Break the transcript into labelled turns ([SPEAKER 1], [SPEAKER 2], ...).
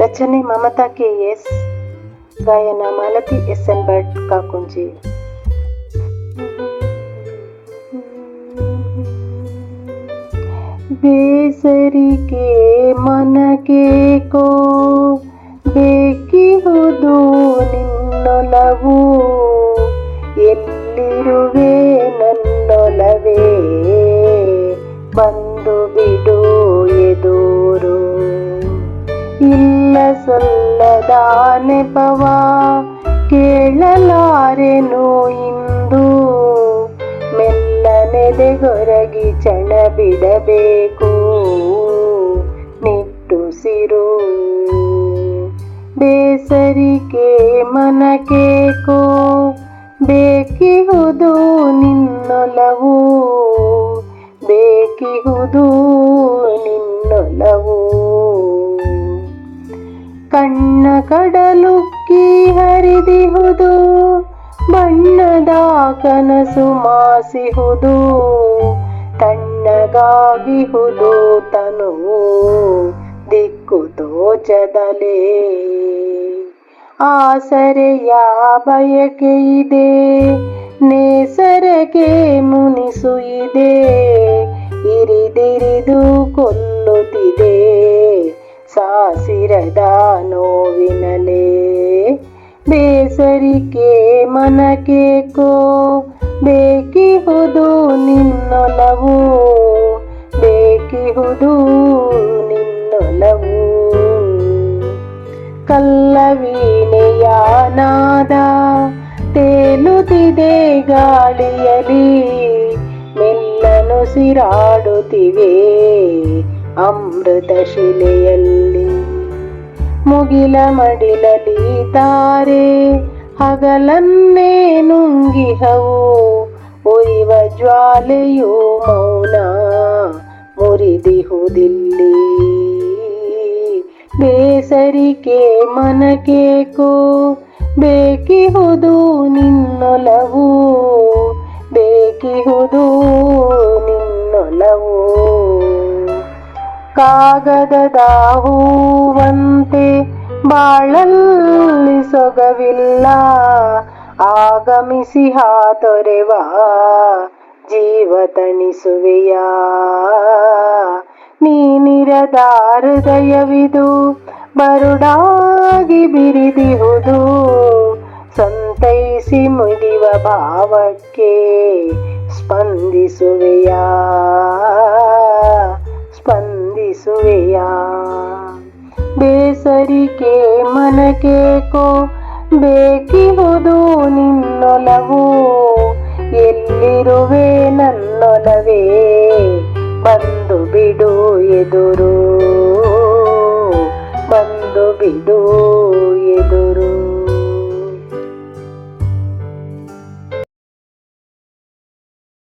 [SPEAKER 1] ರಚನೆ Mamata K S ಗಾಯನ Malathi S N Bhat Kakunji ಬೇಸರಿಕೆ ಮನಕ್ಕೆ ಕೋ ಬೇಕಿಹುದು ನಿನ್ನೊಲವು ಎಲ್ಲಿರುವೆ ನನ್ನೊಲವೇ ಬಂದು ಬಿಡು ಎದುರು ಇಲ್ಲ ಸಲ್ಲದಾನೆ ಪವ. ಕೇಳಲಾರೆನು ಇಂದು? ಮೆಲ್ಲನೆದೆಗೊರಗಿ ಚಣ ಬಿಡಬೇಕು. ನಿಟ್ಟುಸಿರು. ಬೇಸರಿಕೆ ಮನಕೇಕೋ? ಬೇಕಿಹುದು ನಿನ್ನೊಲವು? ಬೇಕಿಹುದು ಕಡಲುಕ್ಕಿ ಹರಿದಿಹುದು, ಬಣ್ಣದ ಕನಸು ಮಾಸಿಹುದು, ತಣ್ಣಗಾಗಿಹುದು ತನು ದಿಕ್ಕು ತೋಚದಲೇ. ಆಸರೆಯ ಬಯಕೆ ಇದೆ ನೇಸರಗೆ ಮುನಿಸು ಇದೆ, ಇರಿದಿರಿದು ಕೊಲ್ಲುತ್ತಿದೆ. ಸಾಸಿರದ ನೋವಿನಲೇ, ಬೇಸರಿಕೆ ಮನಕೇಕೋ ಬೇಕಿಹುದು ನಿನ್ನೊಲವು ಬೇಕಿಹುದು ನಿನ್ನೊಲವು. ಕಲ್ಲವೀಣೆಯ ನಾದ ತೇಲುತ್ತಿದೆ ಗಾಳಿಯಲಿ ಮೆಲ್ಲನುಸಿರಾಡುತ್ತಿವೆ ಅಮೃತ ಶಿಲೆಯಲ್ಲಿ. ಮುಗಿಲ ಮಡಿಲಲಿ ತಾರೆ ಹಗಲನ್ನೇ ನುಂಗಿಹವು ಉರಿವ ಜ್ವಾಲೆಯು ಮೌನ ಮುರಿದಿಹುದಿಲ್ಲಿ. ಬೇಸರಿಕೆ ಮನಕೇಕೋ ಬೇಕಿಹುದು ನಿನ್ನೊಲವು ಬೇಕಿಹುದು ಕಾಗದದ ಹೂವಂತೆ ಬಾಳಲ್ಲಿ ಸೊಗವಿಲ್ಲ. ಆಗಮಿಸಿ ಹಾತೊರೆವ ಜೀವ ತಣಿಸುವೆಯ. ನೀನಿರದ ಹೃದಯವಿದು ಬರುಡಾಗಿ ಬಿರಿದಿಹುದು. ಸಂತೈಸಿ ಮುಗಿವ ಭಾವಕ್ಕೆ ಸ್ಪಂದಿಸುವೆಯಾ. ಸ್ಪಂದಿಸುವೆಯ ಬೇಸರಿಕೆ ಮನಕೇಕೋ ಬೇಕಿಹುದು ನಿನ್ನೊಲವು. ಎಲ್ಲಿರುವೆ ನನ್ನೊಲವೇ? ಬಂದು ಬಿಡು ಎದುರು. ಬಂದು ಬಿಡು ಎದುರು.